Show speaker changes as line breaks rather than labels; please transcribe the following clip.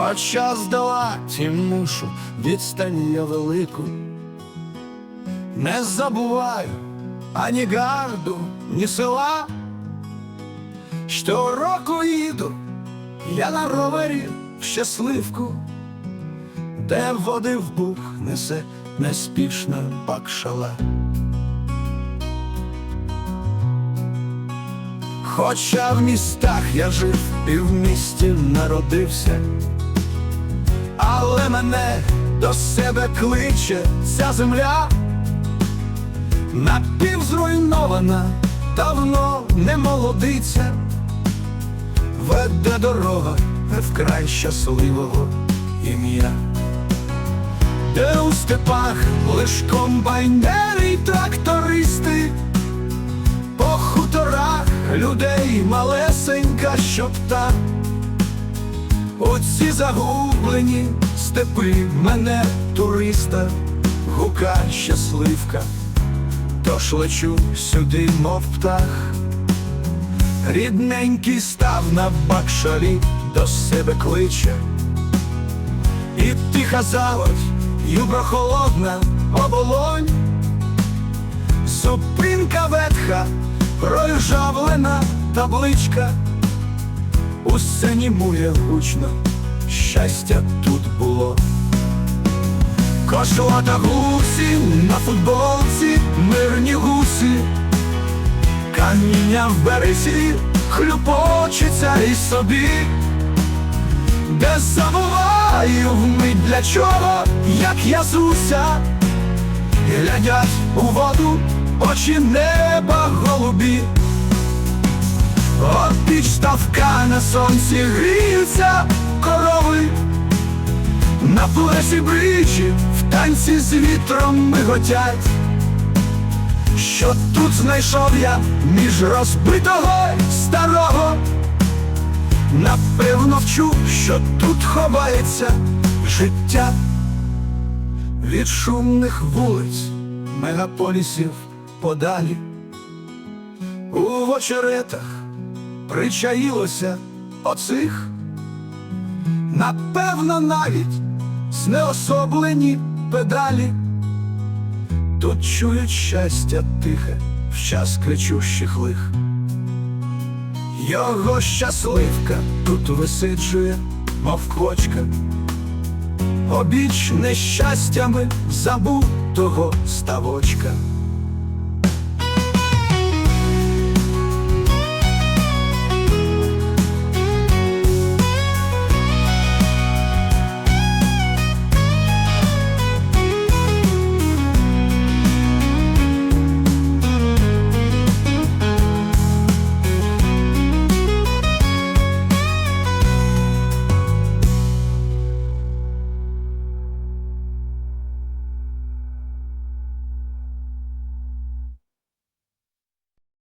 Хоча здолати мушу відстань я велику. Не забуваю ані гарду, ні села. Щороку їду я на ровері в щасливку, де води в бух несе неспішна бакшала. Хоча в містах я жив і в місті народився, але мене до себе кличе ця земля, напівзруйнована, давно не молодиця, веде дорога вкрай щасливого ім'я, де у степах лиш комбайнери й трактористи. По хуторах людей малесенька щопта. Оці загублені степи мене туриста, гука щасливка, тож лечу сюди, мов птах. Рідненький став на бакшалі, до себе кличе. І тиха заводь, юбра холодна, оболонь. Зупинка ветха, проржавлена табличка, усе німує гучно, щастя тут було. Кошлата гусі на футболці, мирні гуси, каміння в березі, хлюпочеться і собі, де забуваю вмить для чого, як я зуся глядять у воду очі неба голубі. Обіч ставка на сонці гріються корови, на плесі бричі в танці з вітром миготять. Що тут знайшов я між розбитого й старого? Напевно вчу, що тут ховається життя від шумних вулиць, мегаполісів подалі. У очеретах причаїлося оцих, напевно, навіть знеособлені педалі. Тут чують щастя тихе в час кричущих лих. Його щасливка тут висиджує, мов квочка обіч нещастями забутого ставочка.